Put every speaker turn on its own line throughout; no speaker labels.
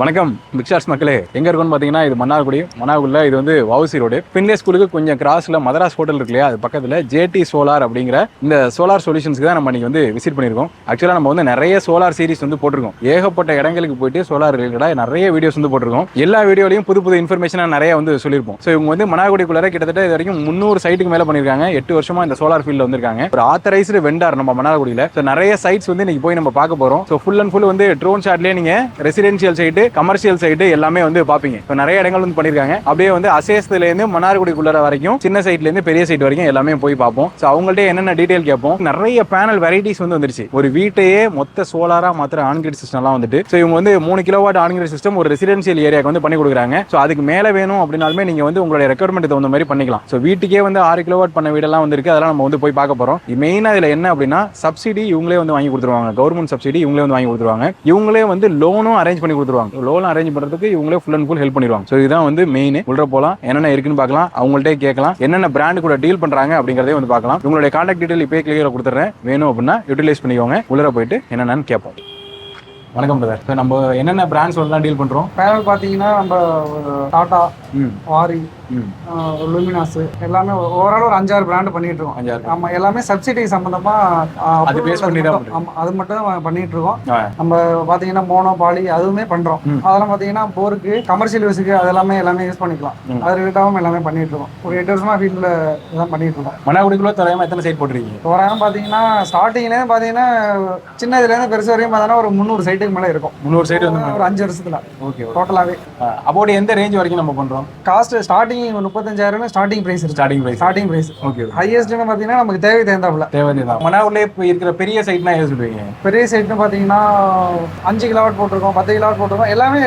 வணக்கம் பிக்ஷார்ஸ் மக்களே. எங்கே இருக்கும்னு பார்த்தீங்கன்னா இது மன்னார்குடி. மன்னார்குடியில் இது வந்து வவுசி ரோடு. பின்லே ஸ்கூலுக்கு கொஞ்சம் கிராஸில் மதராஸ் ஹோட்டல் இருக்கு இல்லையா? அது பக்கத்தில் ஜேடி சோலார் அப்படிங்கிற இந்த சோலார் சொல்யூஷன்ஸ்க்கு தான் நம்ம இன்னைக்கு வந்து விசிட் பண்ணியிருக்கோம். ஆக்சுவலாக நம்ம வந்து நிறைய சோலார் சீரிஸ் வந்து போட்டிருக்கோம். ஏகப்பட்ட இடங்களுக்கு போயிட்டு சோலார் ரிலேட்டடாக நிறைய வீடியோஸ் வந்து போட்டிருக்கோம். எல்லா வீடியோலையும் புது புது இன்ஃபர்மேஷனாக நிறைய வந்து சொல்லியிருப்போம். ஸோ இவங்க வந்து மன்னார்குடிக்குள்ளே கிட்டத்தட்ட இது வரைக்கும் முந்நூறு சைட்டுக்கு மேலே பண்ணியிருக்காங்க. எட்டு வருஷமா இந்த சோலார் ஃபீல்டில் வந்திருக்காங்க. ஒரு ஆத்தரைஸ்டு வெண்டார் நம்ம மன்னார்குடியில். ஸோ நிறைய சைட்ஸ் வந்து இன்றைக்கி போய் நம்ம பார்க்க போகிறோம் ஸோ ஃபுல் அண்ட் ஃபுல் வந்து ட்ரோன் ஷாட்லேயே நீங்கள் ரெசிடென்ஷியல் சைட்டு கமர்ஷியல் சைடு எல்லாமே வந்து பார்ப்பீங்க. இப்போ நிறைய இடங்கள் வந்து பண்ணியிருக்காங்க. அப்படியே வந்து அசேஸ்லேருந்து மன்னார்குடிக்குள்ளார வரைக்கும் சின்ன சைட்லேருந்து பெரிய சைட் வரைக்கும் எல்லாமே போய் பார்ப்போம். ஸோ அவங்கள்ட்ட என்னென்ன டீடைல் கேட்போம்? நிறைய பேனல் வெரைட்டிஸ் வந்து வந்துருச்சு. ஒரு வீட்டையே மொத்த சோலாரா மாத்திர ஆன்கிரிட் சிஸ்டம்லாம் வந்துட்டு ஸோ இவங்க வந்து மூணு கிலோவாட் ஆன்கிரிட் சிஸ்டம் ஒரு ரெசிடென்ஷியல் ஏரியாக்கு வந்து பண்ணி கொடுக்குறாங்க. ஸோ அதுக்கு மேலே வேணும் அப்படின்னாலுமே நீங்க வந்து உங்களுடைய ரெக்குவயர்மெண்ட் தகுந்த மாதிரி பண்ணிக்கலாம். ஸோ வீட்டுக்கே வந்து ஆறு கிலோவாட் பண்ண வீடெல்லாம் வந்துருக்கு. அதெல்லாம் நம்ம வந்து போய் பார்க்க போறோம். மெயினாக இதில் என்ன அப்படின்னா சப்சிடி இவங்களே வந்து வாங்கி கொடுத்துருவாங்க. கவர்மெண்ட் சப்சிடி இவங்களே வந்து வாங்கி கொடுத்துருவாங்க. இவங்களே வந்து லோனும் அரேஞ்ச் பண்ணி கொடுத்துருவாங்க. லோன் அரேஞ்ச் பண்றதுக்கு இவங்களே ஃபுல் அண்ட் ஃபுல் ஹெல்ப் பண்ணிடுவாங்க. ஸோ இதுதான் வந்து மெயின் உள்ள போகலாம் என்னென்ன இருக்குன்னு பார்க்கலாம். அவங்கள்ட்டே கேட்கலாம். என்னென்ன பிராண்ட் கூட டீல் பண்றாங்க அப்படிங்கறதே வந்து பார்க்கலாம். உங்களுடைய கான்டாக்ட் டீடைல் இப்போ கிளியராக கொடுத்துறேன் வேணும் அப்படின்னா யூட்டிலைஸ் பண்ணிக்கோங்க. உள்ளே போயிட்டு என்னென்னு கேட்போம். வணக்கம் பிரதர் ஸோ நம்ம என்னென்ன பிராண்ட்ஸ் எல்லாம் டீல் பண்றோம்.
பேனல் பார்த்தீங்கன்னா நம்ம டாடா
ம்.
வாரி லுமினாஸ் எல்லாமே ஓவரால் ஒரு அஞ்சாறு பிராண்ட் பண்ணிட்டு இருக்கோம்
அஞ்சாறு
ஆமா எல்லாமே சப்சிடி சம்பந்தமா ஆ,
அது
approval
base பண்ணி தான்
மட்டும்- ஆமா அது மட்டும் தான் பண்ணிட்டு இருக்கோம். நம்ம பாத்தீங்கன்னா மோனோ பாலி அதுவுமே பண்றோம்.
ம்.
அதெல்லாம் பாத்தீங்கன்னா போருக்கு கமர்ஷியல் யூஸுக்கு அது எல்லாமே எல்லாமே யூஸ் பண்ணிக்கலாம். அது ரிலேட்டாகவும் எல்லாமே பண்ணிட்டு இருக்கோம் ஒரு எட்டு வருஷமா ஃபீல்டில் இதான் பண்ணிட்டு இருக்கோம்
மன்னார்குடிக்குள்ள தரையமா எத்தனை சைட் போட்டிருக்கீங்க?
தோராயம் பாத்தீங்கன்னா ஸ்டார்டிங்லேருந்து பாத்தீங்கன்னா சின்ன இதுலேருந்து பெருசு வரையும் பார்த்தீங்கன்னா ஒரு முந்நூறு சைட்டுக்கு மேலே இருக்கும்.
முந்நூறு சைடு வந்து
ஒரு அஞ்சு வருஷத்துல.
ஓகே
டோட்டலாகவே
அபவுட் எந்த ரேஞ்ச் வரைக்கும் நம்ம பண்றோம்?
காஸ்ட் ஸ்டார்டிங் முப்பத்தஞ்சாயிரம் starting price
starting price
starting price
okay
ஹையஸ்ட்னு பார்த்தீங்கன்னா நமக்கு தேவை தேர்ந்தாப்புல
தேவை மன்னார்குடியிலே இப்போ இருக்கிற பெரிய சைட்னா எது சொல்லுவீங்க?
பெரிய சைட்னு பார்த்தீங்கன்னா அஞ்சு கிலோவாட் போட்டிருக்கோம் பத்து கிலோவாட் போட்டிருக்கோம். எல்லாமே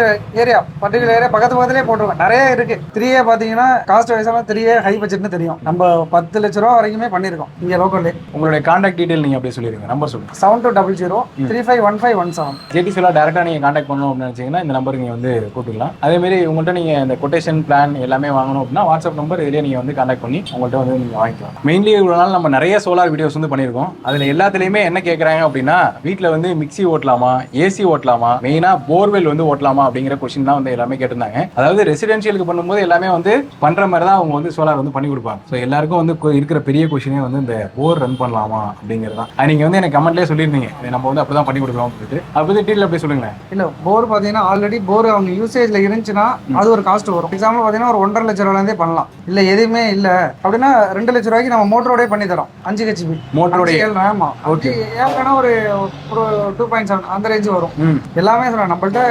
ஏரியா பர்டிகுலர் ஏரியா பக்கத்து பக்கத்துலேயே போட்டிருக்கோம். நிறைய இருக்கு. த்ரீயே பார்த்தீங்கன்னா காஸ்ட் வைஸாக த்ரீயே ஹை பட்ஜெட்னு தெரியும். நம்ம பத்து லட்ச ரூபா வரைக்குமே பண்ணியிருக்கோம் இங்கே லோக்கல்லே
உங்களுடைய கான்டாக்ட் டீடைல் நீங்க அப்படியே சொல்லிடுங்க. நம்பர் சொல்லுங்க.
Seven two double zero three five one five one seven
JD சொல்லா நீங்கள் நீங்க கான்டாக்ட் பண்ணணும் அப்படின்னு நினச்சிங்கன்னா இந்த நம்பருக்கு நீங்கள் வந்து கூப்பிட்டுக்கலாம். அதே மாதிரி உங்கள்கிட்ட நீங்கள் இந்த கொட்டேஷன் பிளான் எல்லாமே வாங்கணும் அப்படின்னா வாட்ஸ்அப் நம்பர் இதுலயே நீங்கள் வந்து காண்டாக்ட் பண்ணி உங்கள்கிட்ட வந்து நீங்கள் வாங்கிக்கலாம். மெயின்லி இவ்வளோ நாள் நம்ம நிறைய சோலார் வீடியோஸ் வந்து பண்ணியிருக்கோம். அதில் எல்லாத்துலேயுமே என்ன கேட்குறாங்க அப்படின்னா வீட்டில் வந்து மிக்ஸி ஓட்டலாமா ஏசி ஓட்டலாமா மெயினாக போர்வெல் வந்து ஓட்டலாமா அப்படிங்கிற கொஸ்டின் தான் வந்து எல்லாமே கேட்டிருந்தாங்க. அதாவது ரெசிடென்ஷியலுக்கு பண்ணும்போது எல்லாமே வந்து பண்ணுற மாதிரி தான் அவங்க வந்து சோலார் வந்து பண்ணி கொடுப்பாங்க. ஸோ எல்லாருக்கும் வந்து கொ- இருக்கிற பெரிய கொஷினே வந்து இந்த போர் ரன் பண்ணலாமா அப்படிங்கிறது தான். நீங்கள் வந்து எனக்கு கமெண்ட்லேயே சொல்லியிருந்தீங்க. இதை நம்ம வந்து அப்படிதான் பண்ணி கொடுக்கலாம் அப்படின்ட்டு அப்போ டீட்டெயில் அப்படியே சொல்லுங்களேன்.
இல்லை போர் பார்த்தீங்கன்னா ஆல்ரெடி போர் அவங்க யூசேஜில் இருந்துச்சுன்னா அது ஒரு காஸ்ட் வரும். எக்ஸாம்பிள் பார்த்தீங்கன்னா ஒரு ஒன்றரை லட்ச ரூபாலேருந்தே பண்ணலாம். இல்லை எதுவுமே இல்லை. அப்படின்னா ரெண்டு லட்ச ரூபாய்க்கு நம்ம மோட்டரோடே பண்ணி தரோம். அஞ்சு ஹெச்பி
மோட்டரோடைய
ஆமா.
Okay.
ஏன்னா ஒரு ஒரு டூ பாயிண்ட் செவன் அந்த ரேஞ்ச் வரும். எல்லாமே சொல்றேன். நம்மள்ட்ட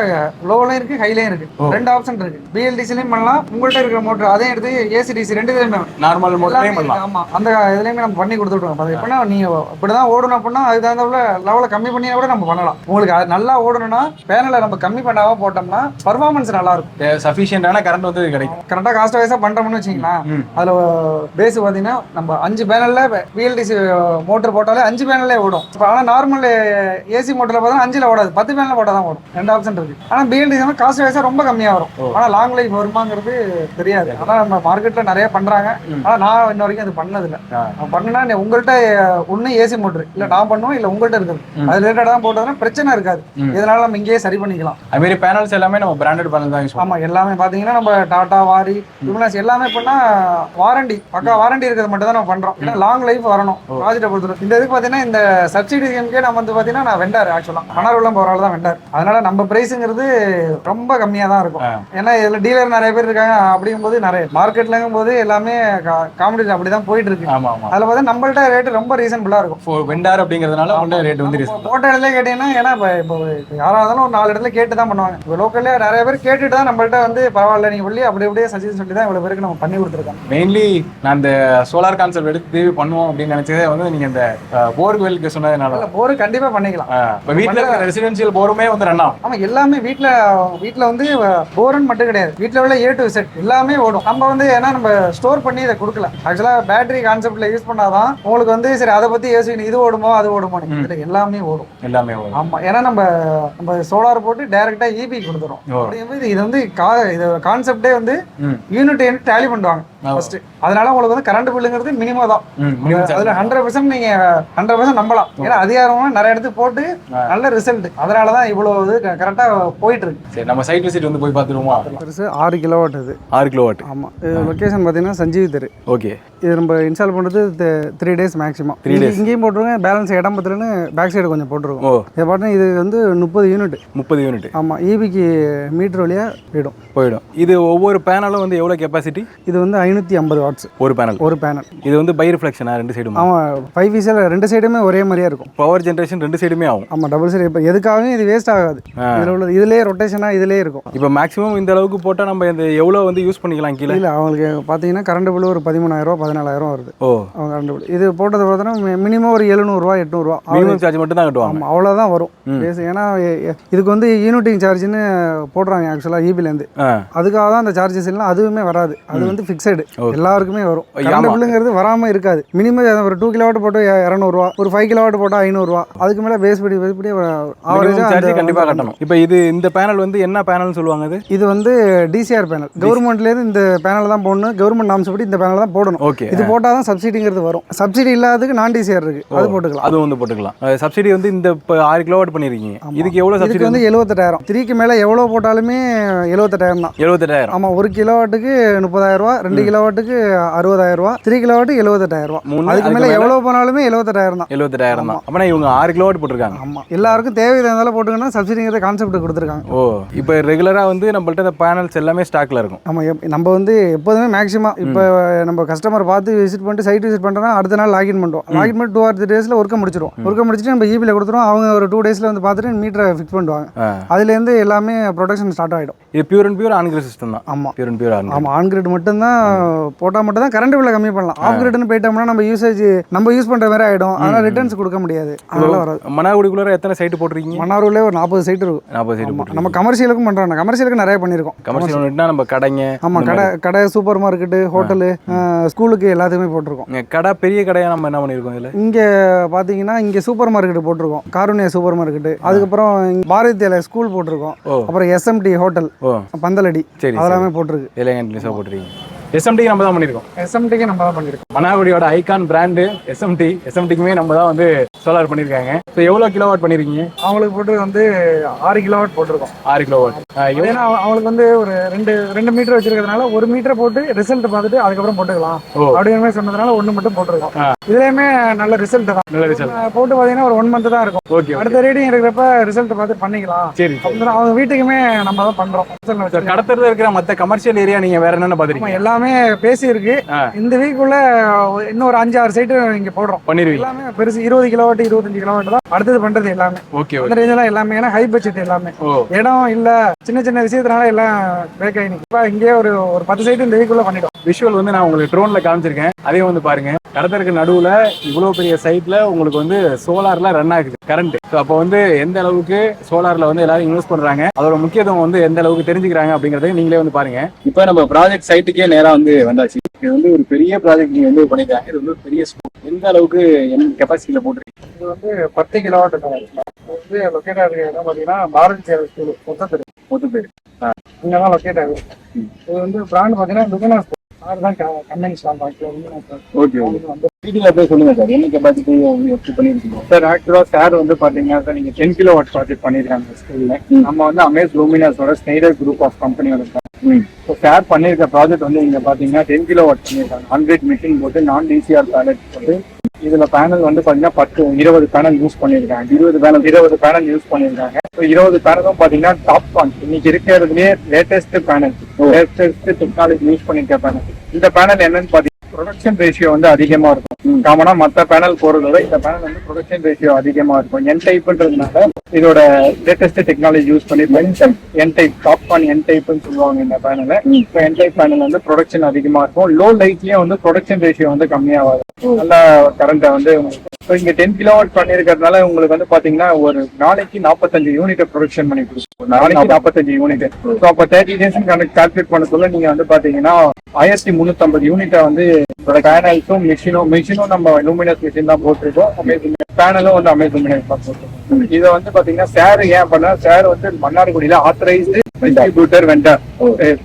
லோலையும் இருக்கு ஹைலையும் இருக்கு.
ஓ.
ரெண்டு ஆப்ஷன் இருக்கு. பிஎல்டிசிலையும் பண்ணலாம். உங்கள்ட்ட இருக்கிற மோட்டர் அதையும் எடுத்து ஏசிடிசி ரெண்டு இதுலையும்.
நார்மல் மோட்டரே
எல்லாமே
பண்ணலாம்.
இருக்கு. ஆமா. அந்த இதுலயுமே நம்ம பண்ணி கொடுத்துருக்கோம் அது எப்படின்னா நீங்க இப்படிதான் ஓடணும் அப்படின்னா அது தகுந்தாப்புல லெவலை கம்மி பண்ணியா கூட நம்ம பண்ணலாம். உங்களுக்கு அது நல்லா ஓடணும்னா பேனலை நம்ம கம்மி பண்ணாம போட்டோம்னா பர்ஃபார்மன்ஸ் நல்லா இருக்கும்
சஃபிஷியன்டான கரண்ட் வந்து கிடைக்கும்.
கரெக்டா காஸ்ட் வைஸா பண்றோம்னு வச்சுங்களேன்
ம்.
அதுல பேஸ் பாத்தீங்கன்னா நம்ம அஞ்சு பேனல்ல பிஎல்டிசி மோட்டர் போட்டாலே அஞ்சு பேனல்லே ஓடும். இப்போ ஆனா நார்மல் ஏசி மோட்டர்ல பார்த்தா அஞ்சுல ஓடாது. பத்து பேனல் போட்டா தான் ஓடும். ரெண்டு ஆப்ஷன் இருக்கு. ஆனா பிஎல்டிசி காஸ்ட் வைஸா ரொம்ப கம்மியா வரும்.
ஓ.
ஆனா லாங் லைஃப் வருமாங்கிறது தெரியாது. ஆனா நம்ம மார்க்கெட்ல நிறைய பண்றாங்க.
ம்.
ஆனா நான் இன்ன வரைக்கும் அது பண்ணது இல்ல
ஆ.
நான் பண்ணுனா உங்கள்கிட்ட ஒண்ணு ஏசி மோட்டர் இல்ல நான் பண்ணுவோம் இல்ல உங்கள்கிட்ட இருக்குது. அது ரிலேட்டடா தான் போட்டதுன்னா பிரச்சனை இருக்காது. இதனால நம்ம இங்கேயே சரி பண்ணிக்கலாம்.
அது மாதிரி பேனல்ஸ் எல்லாமே நம்ம பிராண்டட் பேனல் தான் யூஸ் பண்ணுவோம்.
ஆமா எல்லாமே பாத்தீங்கன்னா நம்ம டாடா வாரி லுமினாஸ் எல்லாமே பண்ணா வாரண்டி பக்கா வாரண்டி இருக்கிறது மட்டும் தான் நம்ம பண்றோம். ஏன்னா லாங் லைஃப் வரணும். ப்ராஜெக்ட் பொறுத்தவரை இந்த இதுக்கு பாத்தீங்கன்னா இந்த சப்சிடி ஸ்கீம்க்கே நம்ம வந்து பாத்தீங்கன்னா நான் வெண்டார் ஆக்சுவலா மணார்வெல்லாம் போற தான் வெண்டார் அதனால நம்ம பிரைஸுங்கிறது ரொம்ப கம்மியா தான் இருக்கும். ஏன்னா இதுல டீலர் நிறைய பேர் இருக்காங்க. அப்படிங்கும்போது நிறைய மார்க்கெட்லங்கும் போது எல்லாமே காம்படிஷன் அப்படிதான் போயிட்டு இருக்கு அதுல பார்த்தா நம்மள்ட்ட ரேட் ரொம்ப ரீசனபிளா இருக்கும்.
வெண்டார் அப்படிங்கிறதுனால ரேட் வந்து ரீசன்
போட்ட இடத்துல கேட்டீங்கன்னா ஏன்னா இப்போ இப்போ யாராக இருந்தாலும் ஒரு நாலு இடத்துல கேட்டு தான் பண்ணுவாங்க. இப்போ லோக்கல்லே நிறைய பேர் கேட்டுட்டு தான் நம்மள்ட்ட வந்து பரவாயில்ல நீங்கள் சொல்லி அப்படி அப்படியே சஜஷன் சொல்லி தான் இவ்வளோ பேருக்கு நம்ம பண்ணி கொடுத்துருக்கோம்.
மெயின்லி நான் இந்த சோலார் கான்செப்ட் எடுத்து பண்ணுவோம் அப்படின்னு நினைச்சதே வந்து நீங்க இந்த போர்வெல்க்கு சொன்னதுனால.
போர் கண்டிப்பாக பண்ணிக்கலாம்.
இப்போ வீட்டில் இருக்கிற ரெசிடென்ஷியல் போருமே வந்து ரன் ஆகும்.
ஆமாம் எல்லாமே வீட்டில் வீட்டில் வந்து போர்னு மட்டும் கிடையாது. வீட்டில் உள்ள ஏ டு செட் எல்லாமே ஓடும். நம்ம வந்து ஏன்னா நம்ம ஸ்டோர் பண்ணி இதை கொடுக்கல. ஆக்சுவலாக பேட்டரி கான்செப்ட்ல யூஸ் பண்ணாதான் உங்களுக்கு வந்து சரி அதை பற்றி யோசிக்கணும். இது ஓடுமோ அது ஓடுமோ. இதில் எல்லாமே ஓடும்.
எல்லாமே வரும்
ஆமா ஏன்னா நம்ம நம்ம சோலார் போட்டு டைரக்டா இபி கொடுத்துரும்.
ஓ.
அப்படிங்கும்போது இது வந்து கா இது கான்செப்டே வந்து. யூனிட் டேலி பண்ணுவாங்க. ஃபர்ஸ்ட் அதனால உங்களுக்கு வந்து கரண்ட் பில்லுங்கிறது மினிமம் தான். அதுல ஹண்ட்ரட் பர்சன்ட் நீங்க ஹண்ட்ரட் பர்சன்ட் நம்பலாம். ஏன்னா அதிகாரமா நிறைய இடத்துக்கு போட்டு நல்ல ரிசல்ட் அதனாலதான் இவ்வளவு இது கரெக்டா போயிட்டு இருக்கு.
சரி நம்ம சைட் விசிட் வந்து போய் பார்த்துருவோமா?
பெருசு ஆறு கிலோவாட் இது.
ஆறு கிலோ வாட்
ஆமா லொகேஷன் பாத்தீங்கன்னா சஞ்சீவி தெரு.
ஓகே.
இது நம்ம இன்ஸ்டால் பண்ணுறது three days maximum
Three days.
இங்கேயும் போட்டுருங்க பேலன்ஸ் இடம் பத்துலன்னு பேக் சைடு கொஞ்சம் போட்டுருக்கோம்
ஓ.
இது பாட்டு இது வந்து முப்பது யூனிட்
முப்பது யூனிட்
ஆமாம் ஈபிக்கு மீட்டர் வழியாக போயிடும்.
போயிடும். இது ஒவ்வொரு பேனலும் வந்து எவ்வளோ கெப்பாசிட்டி
இது வந்து ஐநூற்றி ஐம்பது வாட்ஸ்
ஒரு பேனல்.
ஒரு பேனல்.
இது வந்து பை ரிஃப்ளெக்ஷனா ரெண்டு சைடும்
ஆமாம் ஃபைவ் வீஸில் ரெண்டு சைடுமே ஒரே மாதிரியா இருக்கும்.
பவர் ஜென்ரேஷன் ரெண்டு சைடுமே ஆகும்.
ஆமாம் டபுள் சைடு இப்போ எதுக்காகவும் இது வேஸ்ட் ஆகாது. இதில் உள்ளது இதுலேயே ரொட்டேஷனாக இதுலேயே இருக்கும்.
இப்போ மேக்ஸிமம் இந்த அளவுக்கு போட்டால் நம்ம இந்த எவ்வளோ வந்து யூஸ் பண்ணிக்கலாம் கீழே?
இல்லை அவங்களுக்கு பார்த்தீங்கன்னா கரண்ட் பில் ஒரு பதிமூணாயிரம் பதினாலாயிரம் வருது.
ஓ.
அவங்க கரண்ட் பில் இது போட்டது பார்த்தோன்னா மினிமம் ஒரு எழுநூறுவா எட்நூறுவா
மினிமம் சார்ஜ் மட்டும் தான் கட்டுவாங்க.
அவ்வளோதான் வரும். ஏன்னா இதுக்கு வந்து யூனிட்டிங் சார்ஜ்னு போடுறாங்க ஆக்சுவலாக இபிலேருந்து
ஆ.
அதுக்காக தான் அந்த சார்ஜஸ் எல்லாம் அதுவுமே வராது. அது வந்து ஃபிக்ஸடு எல்லாருக்குமே வரும்.
ஆமா.
கரண்ட் பில்லுங்கிறது வராமல் இருக்காது மினிமம் ஒரு டூ கிலோவாட் போட்டு இரநூறுவா. ஒரு ஃபைவ் கிலோவாட் போட்டால் ஐநூறுரூவா அதுக்கு மேலே பேஸ் படி பேஸ் படி ஆவரேஜாக
கண்டிப்பாக கட்டணும். இப்போ இது இந்த பேனல் வந்து என்ன பேனல்னு சொல்லுவாங்க அது
இது வந்து டிசிஆர் பேனல் கவர்மெண்ட்லேருந்து இந்த பேனல் தான் போடணும். கவர்மெண்ட் நாம்ஸ் படி இந்த பேனல் தான் போடணும்.
ஓகே
இது போட்டால் தான் சப்சிடிங்கிறது வரும். சப்சிடி இல்லாததுக்கு நான் டிசிஆர் இருக்கு. அது போட்டுக்கலாம்.
அதுவும் வந்து போட்டுக்கலாம். சப்சிடி வந்து இந்த இப்போ ஆறு கிலோ வாட் பண்ணியிருக்கீங்க இதுக்கு எவ்வளோ சப்சிடி
வந்து எழுபத்தெட்டாயிரம் த்ரீக்கு மேலே எவ்வளோ போட்டாலுமே எழுபத்தெட்டாயிரம் தான்
எழுபத்தெட்டாயிரம்
ஆமாம் ஒரு கிலோவாட்டுக்கு முப்பதாயிரம் ரூபா ரெண்டு கிலோவாட்டுக்கு அறுபதாயிரம் ரூபா த்ரீ கிலோவாட்டுக்கு எழுபத்தெட்டாயிரம் ரூபா
மூணு,
அதுக்கு மேலே? எவ்வளோ போனாலுமே எழுபத்தெட்டாயிரம் தான்
எழுபத்தெட்டாயிரம் தான் அப்போனா இவங்க ஆறு கிலோ வாட் போட்டிருக்காங்க.
ஆமாம் எல்லாருக்கும் தேவை இருந்தாலும் போட்டுங்கன்னா சப்சிடிங்கிற கான்செப்ட் கொடுத்துருக்காங்க.
ஓ இப்போ ரெகுலராக வந்து நம்மள்ட்ட இந்த பேனல்ஸ் எல்லாமே ஸ்டாக்ல இருக்கும்.
எப் நம்ம வந்து எப்போதுமே மேக்ஸிமம் இப்போ நம்ம கஸ்டமர் பார்த்து விசிட் பண்ணிட்டு சைட் விசிட் பண்ணுறோம்னா அடுத்த நாள் லாகின் பண்ணுறோம் லாகின் பண்ணி டூ ஆர் த்ரீ டேஸில் ஒர்க்கை முடிச்சிடும் ஒர்க்கை முடிச்சுட்டு நம்ம இபியில் கொடுத்துருவோம். அவங்க ஒரு டூ டேஸில் வந்து பார்த்துட்டு மீட்டரை ஃபிக்ஸ் பண்ணுவாங்க. அதுலேருந்து எல்லாமே ப்ரொடக்ஷன் ஸ்டார்ட் ஆகிடும்
இது pure and pure on grid system தான்.
ஆமாம்
பியூர் அண்ட் பியூர் ஆன்
ஆமாம் ஆன் கிரிட் மட்டும்தான் போட்டால் மட்டும் தான் கரண்ட் பில்லை கம்மி பண்ணலாம். ஆஃப் கிரிட்னு போயிட்டோம்னா நம்ம யூசேஜ் நம்ம யூஸ் பண்ணுற மாதிரி ஆகிடும் அதனால் ரிட்டர்ன்ஸ் கொடுக்க முடியாது. அதனால வராது.
மன்னாகுடிக்குள்ளே எத்தனை சைட்டு போட்டிருக்கீங்க?
மன்னார்லேயே ஒரு நாற்பது சைட் இருக்கும்.
நாற்பது. போட்டிருக்கீங்க.
நம்ம கமர்ஷியலுக்கும் பண்ணுறோம் கமர்ஷியலுக்கு நிறைய பண்ணியிருக்கோம்.
கமர்ஷியல் யூனிட்னா நம்ம கடைங்க
ஆமாம் கடை கடை சூப்பர் மார்க்கெட்டு ஹோட்டலு ஸ்கூலுக்கு எல்லாத்துக்குமே போட்டிருக்கோம்.
கடை பெரிய கடையாக நம்ம என்ன பண்ணியிருக்கோம் இதில்?
இங்கே பார்த்தீங்கன்னா இங்கே சூப்பர் மார்க்கெட் போட்டிருக்கோம். காருண்யா சூப்பர் மார்க்கெட்டு அதுக்கப்புறம் பாரதியால ஸ்கூல் போட்டிருக்கோம். அப்புறம் எஸ்எம்டி ஹோட்டல் பந்தலடி.
சரி
அதெல்லாமே போட்டிருக்கு.
போட்டிருக்கீங்க. எஸ்எம்டி நம்ம தான் பண்ணியிருக்கோம்.
எஸ்எம்டிக்கு நம்ம தான் பண்ணியிருக்கோம்.
மன்னாகுடியோட ஐகான் பிராண்டு எஸ்எம்டி எஸ்எம்டிக்குமே நம்ம தான் வந்து சோலார் பண்ணியிருக்காங்க. ஸோ எவ்வளோ கிலோ வாட் பண்ணியிருக்கீங்க
அவங்களுக்கு போட்டு வந்து ஆறு கிலோவாட் போட்டிருக்கோம்.
ஆறு கிலோ வாட்
ஏன்னா அவங்களுக்கு வந்து ஒரு ரெண்டு ரெண்டு மீட்டர் வச்சிருக்கிறதுனால ஒரு மீட்டர் போட்டு ரிசல்ட் பார்த்துட்டு அதுக்கப்புறம் போட்டுக்கலாம். அப்படிங்கிற மாதிரி சொன்னதுனால ஒன்று மட்டும் போட்டிருக்கோம். இதுலயுமே நல்ல ரிசல்ட் தான்.
நல்ல ரிசல்ட்
போட்டு பார்த்தீங்கன்னா ஒரு ஒன் மந்த் தான் இருக்கும்.
ஓகே
அடுத்த ரீடிங் இருக்கிறப்ப ரிசல்ட் பார்த்து பண்ணிக்கலாம்.
சரி
அவங்க வீட்டுக்குமே நம்ம தான் பண்றோம். வச்சிருக்கோம்.
கடத்தல இருக்கிற மற்ற கமர்ஷியல் ஏரியா நீங்க வேற என்னென்ன பார்த்துருக்கீங்க?
எல்லாமே பேசி இருக்கு
ஆ.
இந்த வீக்குள்ள இன்னும் ஒரு அஞ்சு ஆறு சைட்டு இங்க போடுறோம்.
பண்ணிருவீங்க.
எல்லாமே பெருசு இருபது கிலோவாட் இருபத்தஞ்சு கிலோவாட் தான். அடுத்தது பண்றது எல்லாமே.
ஓகே
அந்த ரேஞ்செல்லாம் எல்லாமே ஏன்னா ஹை பட்ஜெட் எல்லாமே. இடம் இல்ல சின்ன சின்ன விஷயத்தினால எல்லாம் பிரேக் ஆகி. இப்ப இங்கேயே ஒரு ஒரு பத்து சைட்டு இந்த வீக்குள்ள பண்ணிட்டோம்.
விஷுவல் வந்து நான் உங்களுக்கு ட்ரோன்ல காமிச்சிருக்கேன். அதையும் வந்து பாருங்க. கடத்தருக்கு நடுவுல இவ்வளவு பெரிய சைட்ல உங்களுக்கு வந்து சோலார்ல ரன் ஆகுது கரண்ட் ஸோ அப்போ வந்து எந்த அளவுக்கு சோலார்ல வந்து எல்லாரும் இன்வெஸ்ட் பண்றாங்க அதோட முக்கியத்துவம் வந்து எந்த அளவுக்கு தெரிஞ்சுக்கிறாங்க அப்படிங்கறத நீங்களே வந்து பாருங்க. இப்போ நம்ம ப்ராஜெக்ட் சைட்டுக்கே நேரா வந்து வந்தாச்சு. இது வந்து ஒரு பெரிய ப்ராஜெக்ட் நீங்க வந்து பண்ணிருக்காங்க. இது வந்து பெரிய ஸ்கூல் எந்த அளவுக்கு என்ன கெப்பாசிட்டியில போட்டுருக்கீங்க?
இது வந்து பத்து கிலோவாட் வந்து லொக்கேட் ஆகிருக்க இடம் பார்த்தீங்கன்னா பாரதி சேவை ஸ்கூல் மொத்தத்தில்
மொத்த பேர்
இங்கே தான் லொக்கேட் ஆகுது. இது வந்து பிராண்ட் பார்த்தீங்கன்னா லுகனா ஆறு தான். Company stamp
okay okay. வீட்டுல போய் சொல்லுங்க சார். என்ன கெப்பாசிட்டி எப்படி பண்ணிருக்கீங்க?
சார் ஆக்சுவலா சார் வந்து பாத்தீங்கன்னா சார் நீங்க டென் கிலோ வாட் ப்ராஜெக்ட் பண்ணிருக்காங்க ஸ்கூல்ல நம்ம வந்து அமேஸ் லூமினாஸோட ஸ்னைடர் குரூப் ஆஃப் கம்பெனியோட. So sir. பண்ணிருக்க ப்ராஜெக்ட் வந்து இங்க பாத்தீங்கன்னா டென் கிலோ வாட் பண்ணிருக்காங்க. ஹண்ட்ரட் மிஷின் போட்டு நான் டிசிஆர் பேனல் போட்டு இதுல பேனல் வந்து பாத்தீங்கன்னா பத்து இருபது பேனல் யூஸ் பண்ணிருக்காங்க இருபது பேனல் இருபது பேனல் யூஸ் பண்ணிருக்காங்க இருபது பேனலும் பாத்தீங்கன்னா டாப் கான் இன்னைக்கு இருக்கிறதுலயே latest panel latest technology use பண்ணிருக்க பேனல் இந்த பேனல் என்னன்னு பாத்தீங்கன்னா ப்ரொடக்ஷன் ரேஷியோ வந்து அதிகமா இருக்கும். காமனா மத்த பேனல் போறத விட இந்த பேனல் வந்து ப்ரொடக்ஷன் ரேஷியோ அதிகமா இருக்கும். என் டைப்ன்றதுனால இதோட லேட்டஸ்ட் டெக்னாலஜி யூஸ் பண்ணி N type TOPCon N டைப்னு சொல்லுவாங்க இந்த பேனல இப்போ என் டைப் பேனல் வந்து ப்ரொடக்ஷன் அதிகமா இருக்கும். லோ லைட்லயே வந்து ப்ரொடக்ஷன் ரேஷியோ வந்து கம்மியாகாது. நல்ல கரண்ட்டை வந்து இப்போ இங்க டென் கிலோவாட் பண்ணிருக்கிறதுனால உங்களுக்கு வந்து பாத்தீங்கன்னா ஒரு நாளைக்கு நாற்பத்தஞ்சு யூனிட் ப்ரொடக்ஷன் பண்ணி கொடுக்கும். நாளைக்கு நாற்பத்தஞ்சு யூனிட் ஸோ அப்போ தேர்ட்டி டேஸ் கணக்கு கால்குலேட் பண்ண சொல்ல நீங்க வந்து பாத்தீங்கன்னா ஆயிரத்தி முந்நூற்றம்பது யூனிட்டை வந்து பேனல்ஸும் மிஷினும் மிஷினும் நம்ம லூமினஸ் மிஷின் தான் போட்டிருக்கோம். பேனலும் வந்து அமேசிங் தான் போட்டிருக்கோம். இதை வந்து பாத்தீங்கன்னா சேர் ஏன் பண்ணா சேர் வந்து மன்னார்குடியில ஆத்தரைஸ்டு டிஸ்ட்ரிபியூட்டர் வெண்டர்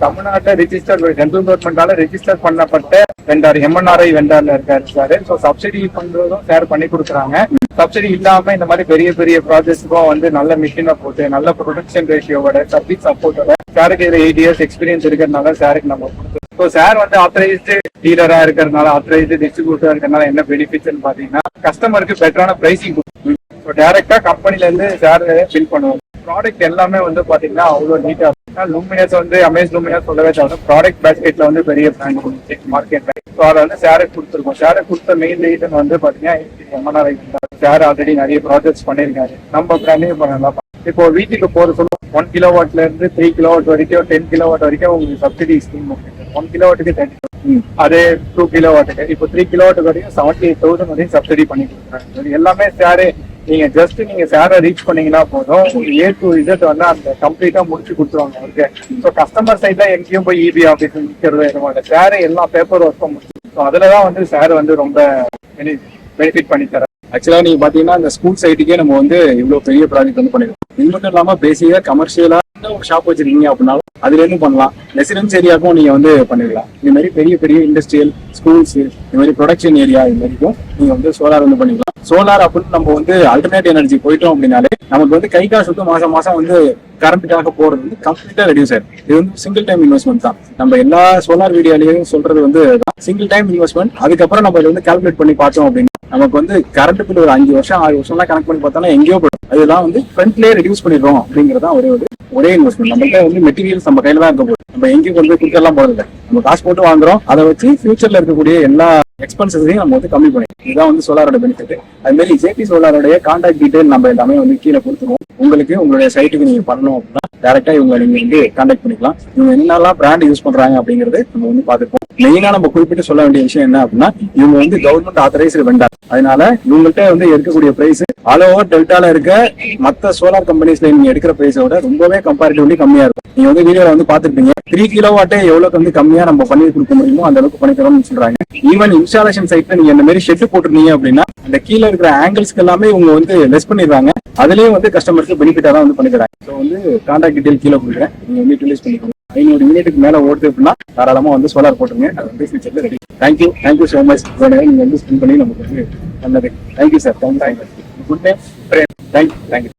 தமிழ்நாட்டை ரிஜிஸ்டர் சென்ட்ரல் கவர்மெண்டால ரெஜிஸ்டர் பண்ணப்பட்ட வெண்டார் எம்என்ஆர்ஐ வெண்டார்ல இருக்காரு சார். ஸோ சப்சிடி பண்றதும் சார் பண்ணி கொடுக்குறாங்க. சப்சிடி இல்லாம இந்த மாதிரி பெரிய பெரிய ப்ராஜெக்ட்ஸ்க்கும் வந்து நல்ல மிஷினை போட்டு நல்ல ப்ரொடக்ஷன் ரேஷியோட சர்வீஸ் சப்போர்ட்டோட சாருக்கு இதுல எயிட் இயர்ஸ் எக்ஸ்பீரியன்ஸ் இருக்கிறதுனால சாருக்கு நம்ம கொடுத்துருக்கோம் ஸோ சார் வந்து ஆத்தரைஸ்டு டீலரா இருக்கிறதுனால ஆத்தரைஸ்டு டிஸ்ட்ரிபியூட்டரா இருக்கிறதுனால என்ன பெனிஃபிட்ஸ்னு பாத்தீங்கன்னா கஸ்டமருக்கு பெட்டரான பிரைசிங் ஸோ டைரக்டா கம்பெனில இருந்து சார் ஃபில் பண்ணுவோம் ப்ராடக்ட் எல்லாமே வந்து பாத்தீங்கன்னா அவ்வளோ நீட்டா லூமினஸ் வந்து அமேஸ் லூமினஸ் சொல்லவே தவிர ப்ராடக்ட் பேஸ்கெட்ல வந்து பெரிய பிராண்ட் மார்க்கெட் ஸோ அதை வந்து சேருக்கு கொடுத்துருக்கோம். ஷேருக்கு கொடுத்த மெயின் ரீசன் வந்து பாத்தீங்கன்னா எம்என்ஆர் ஷேர் ஆல்ரெடி நிறைய ப்ராஜெக்ட்ஸ் பண்ணியிருக்காரு. நம்ம பிராண்டையும் பண்ணலாம் இப்போ வீட்டுக்கு போற சொல்லுவோம் ஒன் கிலோ வாட்ல இருந்து த்ரீ கிலோ வாட் வரைக்கும் டென் கிலோ வாட் வரைக்கும் உங்களுக்கு சப்சிடி ஸ்கீம் ஒன் கிலோ வாட்டுக்கு தேர்ட்டி அதே டூ கிலோ வாட்டுக்கு இப்போ த்ரீ கிலோ வாட்டுக்கு வரைக்கும் செவன்டி எயிட் தௌசண்ட் வரையும் சப்சிடி பண்ணி கொடுக்குறாங்க எல்லாமே ஷேரு நீங்க ஜஸ்ட் நீங்க சேரை ரீச் பண்ணீங்கன்னா போதும். ஏ டு இசட் வந்து அந்த கம்ப்ளீட்டா முடிச்சு கொடுத்துருவாங்க அவருக்கு. ஸோ கஸ்டமர் சைட்ல எங்கேயும் போய் இபி ஆஃபீஸ் நிற்கிறது எதுவும் இல்லை. எல்லா பேப்பர் ஒர்க்கும் முடிச்சு ஸோ அதில் தான் வந்து சேர் வந்து ரொம்ப பெனிஃபிட் பண்ணி தர
ஆக்சுவலா நீங்க பாத்தீங்கன்னா இந்த ஸ்கூல் சைட்டுக்கே நம்ம வந்து இவ்வளவு பெரிய ப்ராஜெக்ட் வந்து பண்ணிருக்கோம். இது மட்டும் இல்லாம பேசிக்கா கமர்ஷியலா ஒரு ஷாப் வச்சிருக்கீங்க அப்படின்னாலும் அதுல இருந்து பண்ணலாம். ரெசிடென்ஸ் ஏரியாவுக்கும் நீங்க வந்து பண்ணிடலாம் இந்த மாதிரி பெரிய பெரிய இண்டஸ்ட்ரியல் ஸ்கூல்ஸ் இது மாதிரி ப்ரொடக்ஷன் ஏரியா இது மாதிரிக்கும் நீங்க வந்து சோலார் வந்து பண்ணிக்கலாம். சோலார் அப்படின்னு நம்ம வந்து அல்டர்னேட் எனர்ஜி போயிட்டோம் அப்படின்னாலே நமக்கு வந்து கை காசு வந்து மாசம் மாசம் வந்து கரண்ட்டுக்காக போறது வந்து கம்ப்ளீட்டா ரெடியூஸ் ஆயிடும் இது வந்து சிங்கிள் டைம் இன்வெஸ்ட்மெண்ட் தான். நம்ம எல்லா சோலார் வீடியோலையும் சொல்றது வந்து சிங்கிள் டைம் இன்வெஸ்ட்மெண்ட் அதுக்கப்புறம் நம்ம இதை வந்து கால்குலேட் பண்ணி பார்த்தோம் அப்படின்னா நமக்கு வந்து கரண்ட் பில் ஒரு அஞ்சு வருஷம் ஆறு வருஷம்லாம் கணக்கு பண்ணி பார்த்தோம்னா எங்கேயோ போயிடும். அதெல்லாம் வந்து ஃப்ரண்ட்லேயே ரெடியூஸ் பண்ணிடுறோம் அப்படிங்கறதா ஒரே ஒரு ஒரே இன்வெஸ்ட்மெண்ட் நம்மள்ட்ட வந்து மெட்டீரியல்ஸ் நம்ம கையில தான் இருக்க போகுது நம்ம எங்கேயும் கொண்டு போய் கொடுக்கலாம் போறதில்ல நம்ம காசு போட்டு வாங்குறோம். அதை வச்சு ஃபியூச்சர்ல இருக்கக்கூடிய எல்லா எக்ஸ்பென்சஸையும் நம்ம வந்து கம்மி பண்ணிடுறோம் இதுதான் வந்து சோலாரோட பெனிஃபிட் அது மாதிரி ஜேபி சோலாரோடைய கான்டாக்ட் டீடைல் நம்ம எல்லாமே வந்து கீழே கொடுத்துருவோம். உங்களுக்கு உங்களுடைய சைட்டுக்கு நீங்க பண்ணணும் அப்படின்னா டேரக்டா இவங்க நீங்க வந்து கான்டாக்ட் பண்ணிக்கலாம். இவங்க என்னெல்லாம் பிராண்ட் யூஸ் பண்றாங்க அப்படிங்கறது நம்ம வந்து பாத்துப்போம் மெயினா நம்ம குறிப்பிட்டு சொல்ல வேண்டிய விஷயம் என்ன அப்படின்னா இவங்க வந்து கவர்மெண்ட் ஆத்தரைஸ்டு வெண்டார் அதனால இவங்கள்ட்ட வந்து இருக்கக்கூடிய பிரைஸ் ஆல் ஓவர் டெல்டால இருக்க மத்த சோலார் கம்பெனிஸ்ல நீங்க எடுக்கிற பிரைஸோட ரொம்பவே கம்பேரிட்டிவ்லி கம்மியா இருக்கும். நீங்க வந்து வீடியோல வந்து பாத்துருப்பீங்க த்ரீ கிலோ வாட்டே எவ்வளவுக்கு வந்து கம்மியா நம்ம பண்ணி கொடுக்க முடியுமோ அந்த அளவுக்கு பண்ணிக்கிறோம்னு சொல்றாங்க. ஈவன் இன்ஸ்டாலேஷன் சைட்ல நீங்க இந்த மாதிரி ஷெட் போட்டிருந்தீங்க அப்படின்னா அந்த கீழே இருக்கிற ஆங்கிள்ஸ்க்கு எல்லாமே இவங்க வந்து லெஸ் பண்ணிடுறாங்க. அதுலயும் வந்து கஸ்டமருக்கு பெனிஃபிட்டா தான் வந்து பண்ணிக்கிறாங்க. ஸோ வந்து கான்டாக்ட் டீடைல் கீழே கொடுக்குறேன். நீங்க வந்து யூட்டிலைஸ் பண்ணிக்கோங்க. ஐநூறு யூனிட்டுக்கு மேல ஓடுது அப்படின்னா தாராளமா வந்து சோலார் போட்டுருங்க. அது வந்து ஃபியூச்சர்ல ready thank you thank you so much நீங்க வந்து ஸ்பெண்ட் பண்ணி நமக்கு வந்து நல்லது. Thank you sir thank you thank you good day thank you thank you